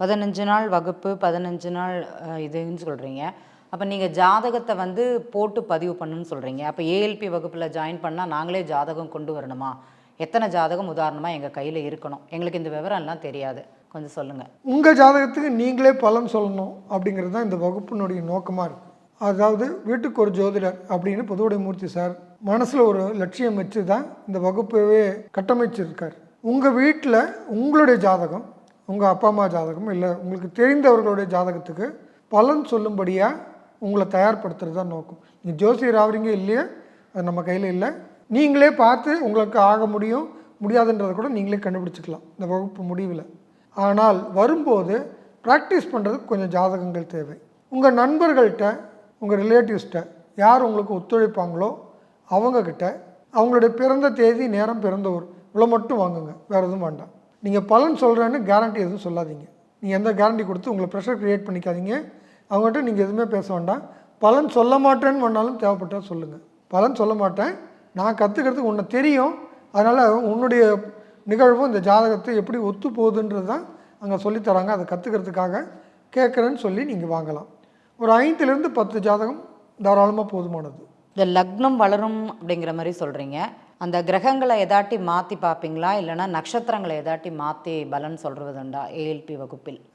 பதினஞ்சு நாள் வகுப்பு பதினஞ்சு நாள் இதுன்னு சொல்கிறீங்க அப்போ நீங்கள் ஜாதகத்தை வந்து போட்டு பதிவு பண்ணுன்னு சொல்கிறீங்க அப்போ ஏஎல்பி வகுப்பில் ஜாயின் பண்ணால் நாங்களே ஜாதகம் கொண்டு வரணுமா? எத்தனை ஜாதகம் உதாரணமாக எங்கள் கையில் இருக்கணும்? எங்களுக்கு இந்த விவரம் எல்லாம் தெரியாது. கொஞ்சம் சொல்லுங்கள் உங்கள் ஜாதகத்துக்கு நீங்களே பலன் சொல்லணும் அப்படிங்கிறது தான் இந்த வகுப்பினுடைய நோக்கமாக இருக்குது அதாவது வீட்டுக்கு ஒரு ஜோதிடர் அப்படின்னு புதுவுடைமூர்த்தி சார் மனசில் ஒரு லட்சியம் வச்சு தான் இந்த வகுப்பவே கட்டமைச்சிருக்கார். உங்கள் வீட்டில் உங்களுடைய ஜாதகம் உங்கள் அப்பா அம்மா ஜாதகம் இல்லை உங்களுக்கு தெரிந்தவர்களுடைய ஜாதகத்துக்கு பலன் சொல்லும்படியாக உங்களை தயார்படுத்துறது தான் நோக்கம். நீங்கள் ஜோசியர் ஆவறீங்க இல்லையா? அது நம்ம கையில் இல்லை. நீங்களே பார்த்து உங்களுக்கு ஆக முடியும் முடியாதுன்றதை கூட நீங்களே கண்டுபிடிச்சிக்கலாம். இந்த வகுப்பு முடிவில். ஆனால் வரும்போது ப்ராக்டிஸ் பண்ணுறதுக்கு கொஞ்சம் ஜாதகங்கள் தேவை. உங்கள் நண்பர்கள்ட்ட உங்கள் ரிலேட்டிவ்ஸ்கிட்ட யார் உங்களுக்கு ஒத்துழைப்பாங்களோ அவங்கக்கிட்ட அவங்களுடைய பிறந்த தேதி நேரம் பிறந்த ஊர் இவ்வளோ மட்டும் வாங்குங்க. வேறு எதுவும் வேண்டாம். நீங்கள் பலன் சொல்கிறேன்னு கேரண்டி எதுவும் சொல்லாதீங்க. நீங்கள் எந்த கேரண்டி கொடுத்து உங்களை ப்ரெஷர் க்ரியேட் பண்ணிக்காதீங்க. அவங்ககிட்ட நீங்கள் எதுவுமே பேச வேண்டாம். பலன் சொல்ல மாட்டேன்னு பண்ணாலும் தேவைப்பட்டால் சொல்லுங்கள். பலன் சொல்ல மாட்டேன். நான் கற்றுக்கிறதுக்கு உன்னை தெரியும். அதனால் உன்னுடைய நிகழ்வும் இந்த ஜாதகத்தை எப்படி ஒத்து போகுதுன்றது தான் அங்கே சொல்லித்தராங்க அதை கற்றுக்கிறதுக்காக கேட்குறேன்னு சொல்லி நீங்கள் வாங்கலாம். ஒரு ஐந்துலேருந்து பத்து ஜாதகம் தாராளமாக போதுமானது. இந்த லக்னம் வளரும் அப்படிங்கிற மாதிரி சொல்கிறீங்க அந்த கிரகங்களை எதாட்டி மாற்றி பார்ப்பீங்களா? இல்லைன்னா நட்சத்திரங்களை எதாட்டி மாற்றி பலன் சொல்கிறதுண்டா ஏஎல்பி வகுப்பில்.